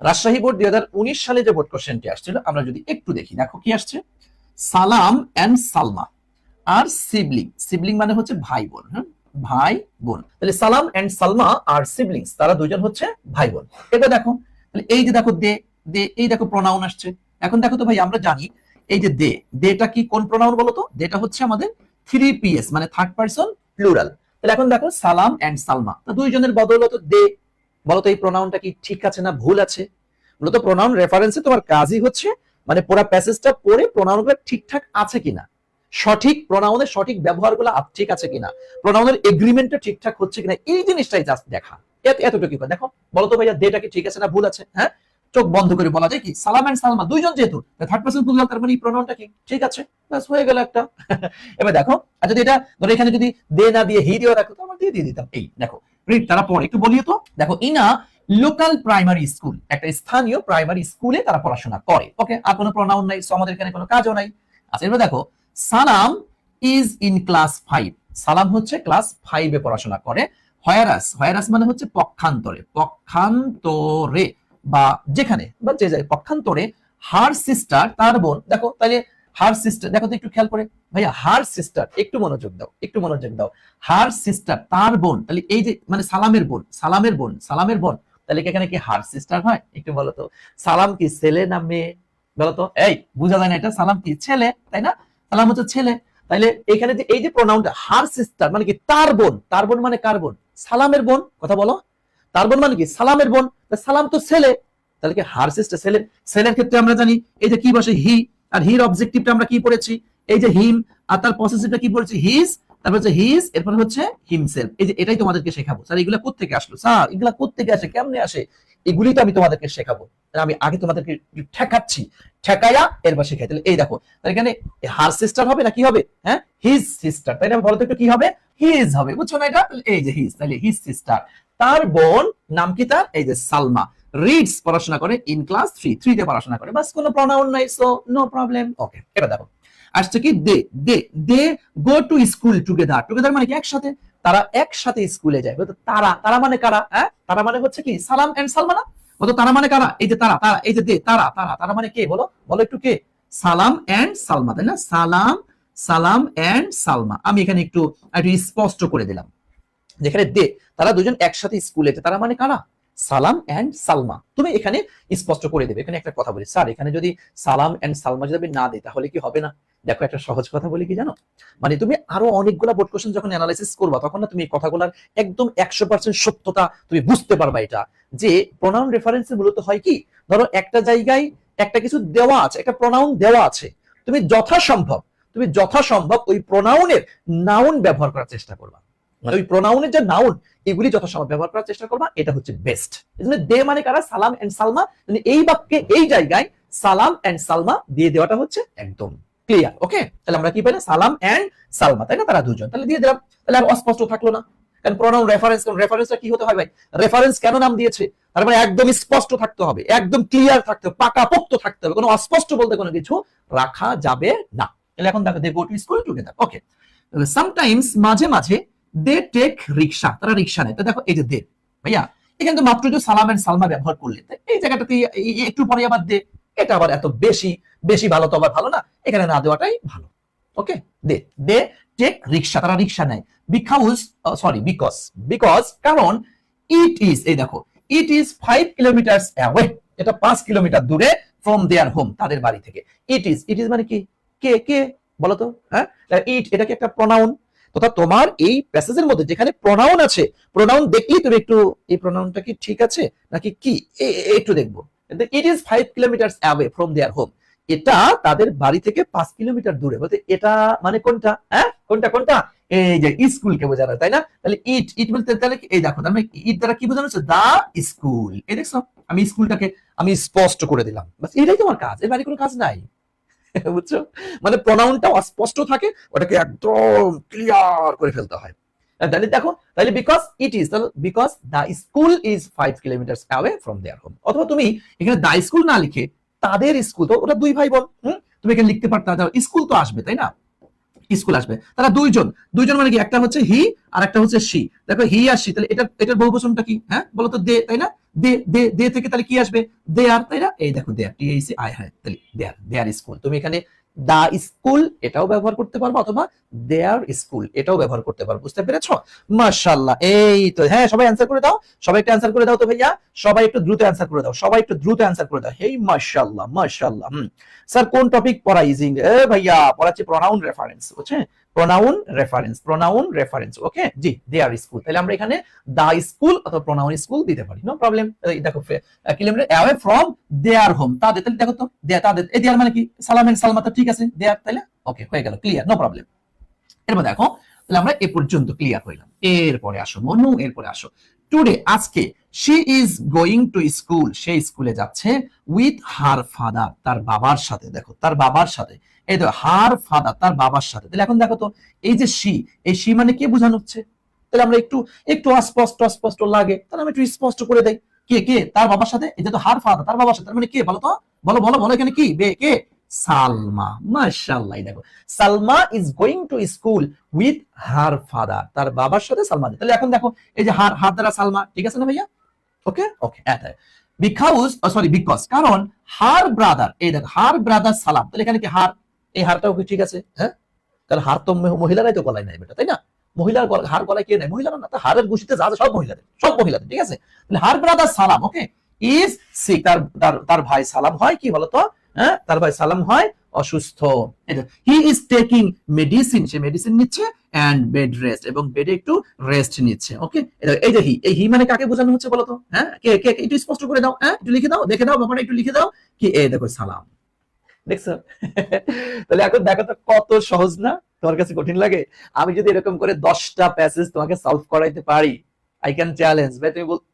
Rajshahi board দুই সালে যে বোর্ড কোশ্চেনটি আসছিল, আমরা যদি একটু দেখি, দেখো কি আসছে? সালাম এন্ড সালমা আর সিবলিং সিবলিং মানে হচ্ছে ভাই বোন হ্যাঁ? ভাই বোন। তাহলে সালাম এন্ড সালমা আর সিবলিংস তারা দুজন হচ্ছে ভাই বোন। এবার দেখো, তাহলে এই যে দেখো দে দে, এই দেখো প্রোনাউন আসছে। এখন দেখো তো ভাই, আমরা জানি এই যে দে, দেটা কি কোন প্রোনাউন বলো তো? দেটা হচ্ছে আমাদের থ্রি পিএস মানে থার্ড পারসন প্লুরাল তাহলে এখন দেখো সালাম এন্ড সালমা দুইজনের বদৌলত দে বলো তো এই প্রোনাউনটা কি ঠিক আছে না ভুল আছে? মূলত প্রোনাউন রেফারেন্সে তোমার কাজই হচ্ছে মানে পুরো প্যাসেজটা পড়ে প্রোনাউনগুলো ঠিকঠাক আছে কিনা। সঠিক প্রোনাউনের সঠিক ব্যবহারগুলো ঠিক আছে কিনা। প্রোনাউনের এগ্রিমেন্টটা ঠিকঠাক হচ্ছে কিনা, এই জিনিসটাই জাস্ট দেখা। এত- এতটুকু দেখো, বলো তো ভাইয়া দেটা কি ঠিক আছে না ভুল আছে? হ্যাঁ? চোখ বন্ধ করে বলা যায় কি, সালাম এন্ড সালমা, দুইজন যেহেতু থার্ড পার্সন প্লুরাল তার মানে এই প্রোনাউনটা কি? ঠিক আছে, ব্যাস, হয়ে গেল একটা। এবার দেখো, আর যদি এটা, ধরো এখানে যদি দে না দিয়ে হি দিয়ে রাখো তো আমরা দিয়ে দিয়ে দিতাম। এই, দেখো রিড তারা পড়ে। একটু বলিও তো। দেখো, ইনা লোকাল প্রাইমারি স্কুল একটা স্থানীয় প্রাইমারি স্কুলে তারা পড়াশোনা করে। ওকে আর কোনো নাই সো আমাদের এখানে কোনো কাজও নাই। আচ্ছা এবার দেখো, সালাম ইজ ইন ক্লাস ফাইভ সালাম হচ্ছে ক্লাস ফাইভে পড়াশোনা করে। হয়ারাস হয়ারাস মানে হচ্ছে পক্ষান্তরে। পক্ষান্তরে, বা যেখানে, বা যে যায় পক্ষান্তরে হার সিস্টার তার বোন। দেখো তাহলে হার সিস্টার, দেখো তো একটু খেয়াল করে। ভাইয়া, হার সিস্টার, একটু মনোযোগ দাও, একটু মনোযোগ দাও। হার সিস্টার, তার বোন, তাহলে এই যে মানে সালামের বোন সালামের বোন সালামের বোন, তাহলে কি এখানে কি হার সিস্টার হয়? একটু বলো তো। সালাম কি ছেলে না মেয়ে? বলো তো। এই, বোঝা যায় না এটা। সালাম কি ছেলে, তাই না? সালাম হচ্ছে ছেলে। তাইলে এখানে যে, এই যে প্রোনাউনটা হার সিস্টার মানে কি তার বোন তার বোন মানে কার বোন? সালামের বোন, কথা বলো। তার বোন মানে কি? সালামের বোন। সালাম তো ছেলে। তাহলে কি হার সিস্টার ছেলে? ছেলের ক্ষেত্রে আমরা জানি, এই যে কি বসে, হি আর হির অবজেক্টিভটা আমরা কি পড়েছি? এই যে হিম আর তার পসেসিভটা কি পড়েছি? হিজ তারপর হচ্ছে হিজ এরপর হচ্ছে হিমসেলফ এই যে এটাই তোমাদেরকে শেখাবো। স্যার, এগুলা কোত্থেকে আসলো? স্যার, এগুলা কোত্থেকে আসে? কেমনে আসে? এগুলি তো আমি তোমাদেরকে শেখাবো। আমি আগে তোমাদেরকে ঠেকাচ্ছি। ঠেকাইয়া এরপর শেখাই। তাহলে এই দেখো তাহলে এখানে হার সিস্টার হবে না কি হবে? হ্যাঁ? হিজ সিস্টার তাই না বলো তো একটু কি হবে? হিজ হবে। বুঝছ না এটা? এই যে হিজ তাহলে হিজ সিস্টার তার বোন নাম কি তার? এই যে সালমা। রিডস পড়াশোনা করে ইন ক্লাস থ্রি থ্রিতে পড়াশোনা করে। বাস কোনো প্রনাউন নাই সো নো প্রবলেম ওকে এটা দেখো। আসছে কি? They they they go to school together together মানে কি? একসাথে। তারা একসাথে স্কুলে যায়। তারা তারা মানে কারা? হ্যাঁ? তারা মানে হচ্ছে কি? সালাম এন্ড সালমানা? বলতো, তারা মানে কারা? এই যে তারা তারা, এই যে দে, তারা তারা তারা মানে কে? বলো বলো একটু কে? সালাম এন্ড সালমা, তাই না? সালাম সালাম এন্ড সালমা। আমি এখানে একটু একটু স্পষ্ট করে দিলাম। যেখানে দে, তারা দুজন একসাথে স্কুলে তারা মানে কারা? সালাম এন্ড সালমা। তুমি এখানে স্পষ্ট করে দেবে। এখানে একটা কথা বলি। স্যার, এখানে যদি সালাম এন্ড সালমা যদি আমি না দিই, তাহলে কি হবে না? দেখো, একটা সহজ কথা বলি কি জানো? মানে তুমি আরও অনেকগুলা বোর্ড কোশ্চেন যখন অ্যানালাইসিস করবা, তখন না তুমি এই কথাগুলোর একদম একশো পার্সেন্ট সত্যতা তুমি বুঝতে পারবা এটা। যে প্রোনাউন রেফারেন্সে মূলত হয় কি? ধরো একটা জায়গায় একটা কিছু দেওয়া আছে, একটা প্রোনাউন দেওয়া আছে। তুমি যথাসম্ভব তুমি যথাসম্ভব ওই প্রোনাউনের নাউন ব্যবহার করার চেষ্টা করবা। মানে ওই প্রোনাউনের যে নাউন এগুলি যথাসম্ভব ব্যবহার করার চেষ্টা করবা, এটা হচ্ছে বেস্ট এজন্য দে মানে কারা? সালাম এন্ড সালমা। মানে এই বাক্যে এই জায়গায় সালাম এন্ড সালমা দিয়ে দেওয়াটা হচ্ছে একদম ক্লিয়ার ওকে তাহলে আমরা কি পেলাম? সালাম এন্ড সালমা, তাই না? তারা দুজন। তাহলে দিয়ে দিলাম। তাহলে আর অস্পষ্ট থাকল না। কারণ প্রোনাউন রেফারেন্স রেফারেন্সটা কি হতে হয় ভাই? রেফারেন্স কেন নাম দিয়েছে? তার মানে একদম স্পষ্ট থাকতে হবে, একদম ক্লিয়ার থাকতে হবে, পাকাপোক্ত থাকতে হবে, কোনো অস্পষ্ট বলতে কোনো কিছু রাখা যাবে না। তাহলে এখন দেখো they go to school together okay sometimes মাঝে মাঝে দে টেক রিক্সা তারা রিক্সা নেয়। তো দেখো এই যে দে ভাইয়া, এখানে তো মাত্র যে সালাম এন্ড সালমা ব্যবহার করলে এই জায়গাটাতে একটু পরে আবার দে এটা আবার এত বেশি বেশি ভালো তো আবার ভালো না, এখানে না দেওয়াটাই ভালো। ওকে দে দে টেক রিক্সা তারা রিক্সা নেয়। বিকজ সরি বিকজ বিকজ কারণ ইট ইজ এই দেখো it is five kilometre away এটা পাঁচ কিলোমিটার দূরে ফ্রম দেয়ার হোম তাদের বাড়ি থেকে। ইট ইজ ইট ইজ মানে কি? কে কে বলতো হ্যাঁ? ইট এটা কি একটা প্রনাউন তথা তোমার এই প্যাসেজের মধ্যে যেখানে প্রনাউন আছে প্রনাউন দেখলেই তুমি একটু, এই প্রনাউনটা কি ঠিক আছে? নাকি কি? একটু দেখব। It is five kilometre away from their home এটা তাদের বাড়ি থেকে পাঁচ কিলোমিটার দূরে। বলতে এটা মানে কোনটা? হ্যাঁ? কোনটা কোনটা? এই যে স্কুলকে বোঝানো, তাই না? তাহলে ইট ইট বলতে তাহলে এই দেখো, তার মানে ইট দ্বারা কি বোঝানো হচ্ছে? দা স্কুল এই দেখছ? আমি স্কুলটাকে, আমি স্পষ্ট করে দিলাম। বাস এটাই তোমার কাজ। এর বাইরে কোনো কাজ নাই। বুঝছ? মানে প্রনাউনটা অস্পষ্ট থাকে, ওটাকে একদম ক্লিয়ার করে ফেলতে হয়। তাহলে দেখো, তাহলে because it is because school is five kilometre away from their home অথবা তুমি এখানে স্কুল না লিখে তাদের স্কুল তো ওরা দুই ভাই বোন, হুম? তুমি এখানে লিখতে পারতা স্কুল তো আসবে, তাই না? স্কুল আসবে। তারা দুইজন দুইজন মানে কি? একটা হচ্ছে হি আর একটা হচ্ছে সি দেখো হি আর সি তাহলে এটা এটার বহুবচনটা কি? হ্যাঁ? বলো তো দে, তাই না? দে দে থেকে তাহলে কি আসবে? দে আর তাই না? এই দেখো দে আর টিএসি আই হ্যাঁ তাহলে দে আর দে আর স্কুল তুমি এখানে দা স্কুল এটাও ব্যবহার করতে পারব, অথবা দেয়ার স্কুল এটাও ব্যবহার করতে পারব, বুঝতে এই তো হ্যাঁ সবাই অ্যান্সার করে দাও, সবাই একটু অ্যান্সার করে দাও তো ভাইয়া, সবাই একটু দ্রুত অ্যান্সার করে দাও, সবাই একটু দ্রুত অ্যান্সার করে দাও, হেই, মাশাআল্লাহ মাশাআল্লাহ, হুম। স্যার, কোন টপিক পড়াইজিং এ ভাইয়া, পড়াচ্ছি প্রোনাউন রেফারেন্স বুঝছেন? Pronoun reference pronoun reference okay G their school তাহলে আমরা এখানে দা স্কুল অথবা প্রোনাউন স্কুল দিতে পারি নো প্রবলেম দেখো ফে- আহ, কি লিখলে অ্যাওয়ে ফ্রম দেয়ার হোম তাদের তাহলে দেখো তো দেয়া তাদের এই দেয়ার মানে কি? সালাম এন্ড সালমা তো ঠিক আছে দেয়ার তাহলে? ওকে হয়ে গেল ক্লিয়ার নো প্রবলেম এরপর দেখো তাহলে আমরা এ পর্যন্ত ক্লিয়ার হইলাম। এরপরে আসো মনু এরপরে আসো। টুডে আজকে she is going to school সে স্কুলে যাচ্ছে উইথ হার ফাদার তার বাবার সাথে। দেখো তার বাবার সাথে। এই তো হার ফাদার তার বাবার সাথে। তাহলে এখন দেখো তো, এই যে শি, এই শি মানে কে বোঝানো হচ্ছে? তাহলে আমরা একটু একটু অস্পষ্ট অস্পষ্ট লাগে। তাহলে আমি একটু স্পষ্ট করে দেই। কে কে? তার বাবার সাথে? এটা তো হার ফাদার তার বাবার সাথে। মানে কে? বলো তো। বলো বলো বলো এখানে কি? বে, কে? সালমা। মাশাআল্লাহ দেখো। Salma is going to school with her father তার বাবার সাথে সালমা। তাহলে এখন দেখো, এই যে হার হার দ্বারা সালমা, ঠিক আছে না ভাইয়া? ওকে? ওকে এটা বিকজ সরি বিকজ কারণ, হার ব্রাদার এই দেখো, হার ব্রাদার সালাম। তাহলে এখানে কি হার? এই হারটাও কি ঠিক আছে? হ্যাঁ? কারণ হার তো মহি- মহিলারাই তো গলায় নাই বেটা, তাই না? মহিলার হার গলায় কে নেয়? মহিলারা না হারের গুছিতে যা সব মহিলাদের সব মহিলাদের, ঠিক আছে? হার ব্রাদার সালাম ওকে ইজ সিক তার তার- ভাই সালাম হয় কি বলতো? হ্যাঁ? তার ভাই সালাম হয় অসুস্থ। হি ইজ টেকিং মেডিসিন সে মেডিসিন নিচ্ছে এন্ড বেড রেস্ট এবং বেডে একটু রেস্ট নিচ্ছে ওকে এই যে হি এই হি মানে কাকে বোঝানো হচ্ছে বলতো? হ্যাঁ? কে কে? একটু স্পষ্ট করে দাও হ্যাঁ? একটু লিখে দাও, দেখে দাও, ব্যাপারটা একটু লিখে দাও, কি? এই দেখো সালাম। দেখছ? তাহলে এখন দেখো তো কত সহজ না? তোমার কাছে কঠিন লাগে? আমি যদি এরকম করে দশটা প্যাসেজ তোমাকে সলভ করাইতে পারি আই ক্যান চ্যালেঞ্জ ভাই, তুমি